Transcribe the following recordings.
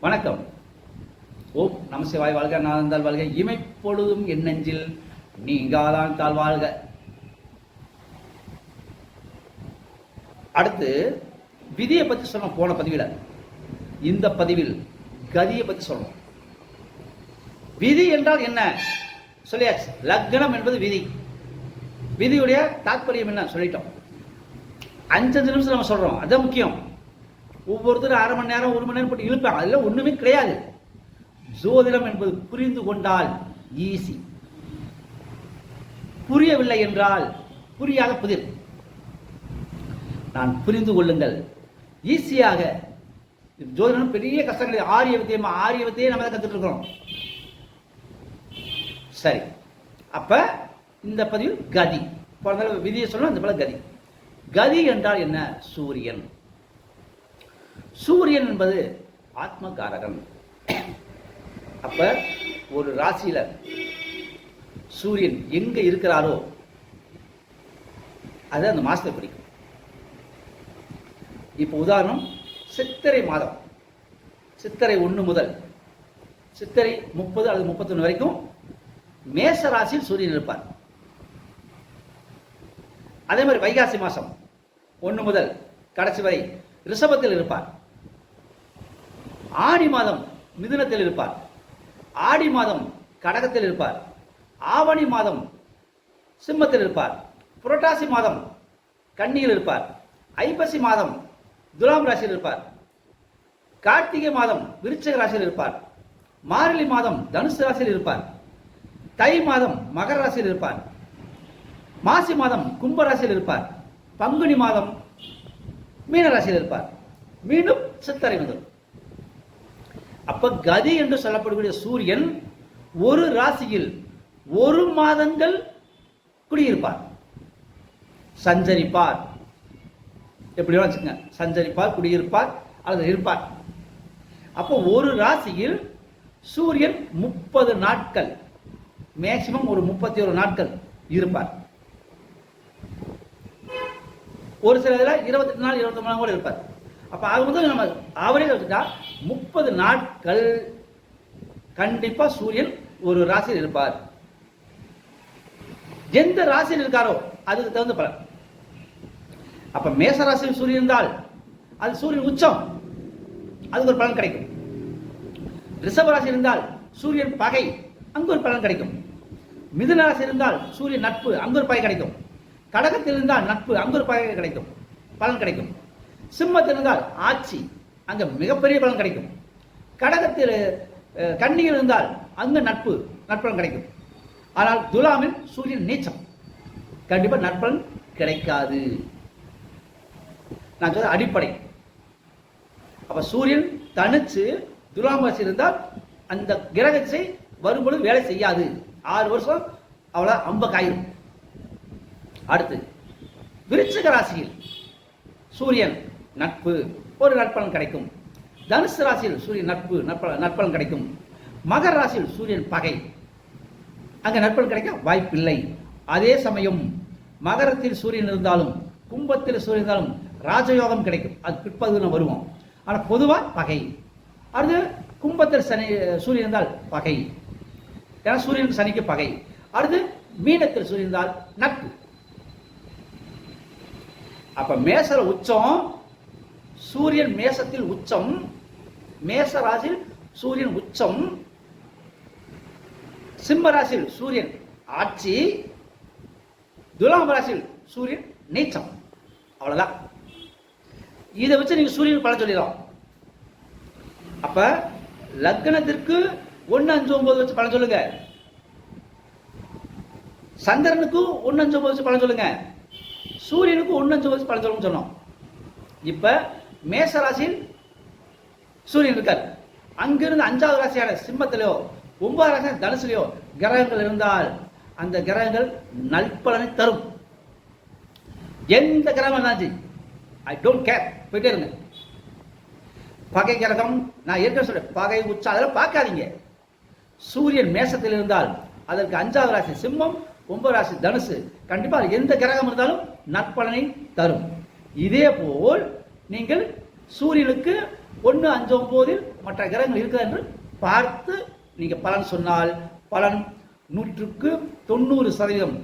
வணக்கம். ஓம் நமசிவாய் வாழ்க நாதந்தால் வாழ்க. இமைப்பொழுதும் என் நெஞ்சில் நீங்காதான் தாழ் வாழ்க. அடுத்து விதியை பற்றி சொன்னோம் போன பதிவில். இந்த பதிவில் கதியை பற்றி சொல்லணும். விதி என்றால் என்ன? சொல்லியாச்சு. லக்னம் என்பது விதி. விதியுடைய தாற்பயம் என்ன? சொல்லிட்டோம். அஞ்சஞ்சு நிமிஷம் நம்ம சொல்றோம். அதுதான் முக்கியம். ஒவ்வொருத்தரும் அரை மணி நேரம் ஒரு மணி நேரம் போட்டு இழுப்பாங்க. அதெல்லாம் ஒன்றுமே கிடையாது. ஜோதிடம் என்பது புரிந்து கொண்டால் ஈஸி. புரியவில்லை என்றால் புரியாத புதிர். நான் புரிந்து கொள்ளுங்கள். ஈஸியாக ஜோதிடம் பெரிய கஷ்டம் கிடையாது ஆரிய வித்தியமா ஆரிய வித்தியை நம்ம தான் கத்துட்டு இருக்கிறோம். சரி. அப்ப இந்த பதிவு கதி. போன விதியை சொல்லணும் இந்த போல கதி. கதி என்றால் என்ன? சூரியன். சூரியன் என்பது ஆத்மகாரகன் அப்ப ஒரு ராசியில சூரியன் எங்க இருக்கிறாரோ அது அந்த மாசத்தை பிடிக்கும். இப்போ உதாரணம் சித்திரை மாதம். சித்திரை ஒன்று முதல் சித்திரை முப்பது அல்லது முப்பத்தொன்று வரைக்கும் மேச ராசியில் சூரியன் இருப்பார். அதே மாதிரி வைகாசி மாதம் ஒன்று முதல் கடைசி வரை ரிஷபத்தில் இருப்பார். ஆடி மாதம் மிதுனத்தில் இருப்பார். ஆடி மாதம் கடகத்தில் இருப்பார். ஆவணி மாதம் சிம்மத்தில் இருப்பார். புரட்டாசி மாதம் கன்னியில் இருப்பார். ஐப்பசி மாதம் துலாம் ராசியில் இருப்பார். கார்த்திகை மாதம் விருச்சக ராசியில் இருப்பார். மார்கழி மாதம் தனுசு ராசியில் இருப்பார். தை மாதம் மகர ராசியில் இருப்பார். மாசி மாதம் கும்ப ராசியில் இருப்பார். பங்குனி மாதம் மீன ராசியில் இருப்பார். மீண்டும் சித்தரை வந்துடும் அப்ப கதி என்று சொல்லப்படக்கூடிய சூரியன் ஒரு ராசியில் ஒரு மாதங்கள் குடியிருப்பார். சஞ்சரிப்பார். எப்படி வச்சுக்கோங்க. சஞ்சரிப்பார் குடியிருப்பார் அல்லது இருப்பார். அப்போ ஒரு ராசியில் சூரியன் முப்பது நாட்கள். மேக்சிமம் ஒரு முப்பத்தி ஒரு நாட்கள் இருப்பார். ஒரு சில இதில் இருபத்தெட்டு நாள் இருபத்தி நாள் கூட இருப்பார். அப்போ அது வந்து நம்ம ஆவரேஜ் வச்சுட்டா முப்பது நாட்கள் கண்டிப்பாக சூரியன் ஒரு ராசியில் இருப்பார். எந்த ராசியில் இருக்காரோ அதுக்கு தகுந்த பலன். அப்ப மேச ராசியில் சூரியன் இருந்தால் அது சூரியன் உச்சம். அதுக்கு ஒரு பலன் கிடைக்கும். ரிஷப ராசி இருந்தால் சூரியன் பகை அங்கு ஒரு பலன் கிடைக்கும். மிதுன ராசி இருந்தால் சூரியன் நட்பு அங்கு ஒரு பகை கிடைக்கும். கடகத்தில் இருந்தால் நட்பு அங்கு ஒரு பகை கிடைக்கும் பலன் கிடைக்கும். சிம்மத்தில் இருந்தால் ஆட்சி அங்க மிகப்பெரிய பலன் கிடைக்கும். கடகத்தில் கண்ணியில் இருந்தால் அங்க நட்பு நட்பலன் கிடைக்கும். ஆனால் துலாமில் சூரியன் நீச்சம். கண்டிப்பாக நட்பலன் கிடைக்காது. நான் சொல்ல அடிப்படை. அப்போ சூரியன் தனிச்சு துலாம் ராசி இருந்தால் அந்த கிரகத்தை வரும்பொழுது வேலை செய்யாது. ஆறு வருஷம் அவ்வளோ அம்ப காயும் அடுத்து விருச்சிக ராசியில் சூரியன் நட்பு ஒரு நட்பலன் கிடைக்கும். தனுசு ராசியில் சூரியன் நட்பு நட்ப நட்பலன் கிடைக்கும். மகர ராசியில் சூரியன் பகை. அங்கே நட்பலன் கிடைக்க வாய்ப்பில்லை. அதே சமயம் மகரத்தில் சூரியன் இருந்தாலும் கும்பத்தில் சூரியன் இருந்தாலும் ராஜயோகம் கிடைக்கும். அது பிற்பகுதியில் நம்ம வருவோம். ஆனால் பொதுவாக பகை. அடுத்து கும்பத்தில் சனி சூரியன் இருந்தால் பகை. ஏன்னா சூரியன் சனிக்கு பகை. அடுத்து மீனத்தில் சூரியன் இருந்தால் நட்பு. அப்ப மேசர உச்சம் சூரியன் மேசத்தில் உச்சம் மேசராசில் சூரியன் உச்சம் சிம்மராசியில் சூரியன் ஆட்சி துலாம் ராசியில் சூரியன் நீச்சம். அவ்வளவுதான். இதை வச்சு நீங்க சூரியன் பலன் சொல்லிடலாம். அப்ப லக்னத்திற்கு ஒன்னு அஞ்சு ஒன்பது வச்சு பலன் சொல்லுங்க. சந்திரனுக்கும் ஒன்னு அஞ்சு ஒன்பது வச்சு பலன் சொல்லுங்க. சூரியனுக்கு ஒன்னு அஞ்சு வச்சு சொன்னோம். இப்ப மேச ராசியில் சூரியன் இருக்கார். அங்கிருந்து அஞ்சாவது ராசியான சிம்மத்திலேயோ ஒன்பதாவது ராசியான தனுசுலையோ கிரகங்கள் இருந்தால் அந்த கிரகங்கள் நற்பலனை தரும். எந்த கிரகம் இருந்தாலும் ஐ டோன்ட் கேர் போயிட்டே இருங்க. பகை கிரகம் நான் ஏற்கனவே சொல்றேன் பகை உச்சம் அதெல்லாம் பார்க்காதீங்க. சூரியன் மேசத்தில் இருந்தால் அதற்கு அஞ்சாவது ராசி சிம்மம் ஒன்பது ராசி தனுசு கண்டிப்பாக எந்த கிரகம் இருந்தாலும் நற்பலனை தரும். இதே போல் நீங்கள் சூரியனுக்கு ஒன்று அஞ்சு ஒம்போதில் மற்ற கிரகங்கள் இருக்குதா என்று பார்த்து நீங்கள் பலன் சொன்னால் பலன் நூற்றுக்கு தொண்ணூறு சதவீதம்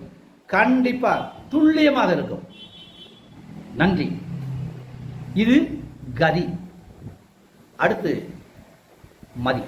கண்டிப்பாக துல்லியமாக இருக்கும். நன்றி. இது கதி. அடுத்து மதி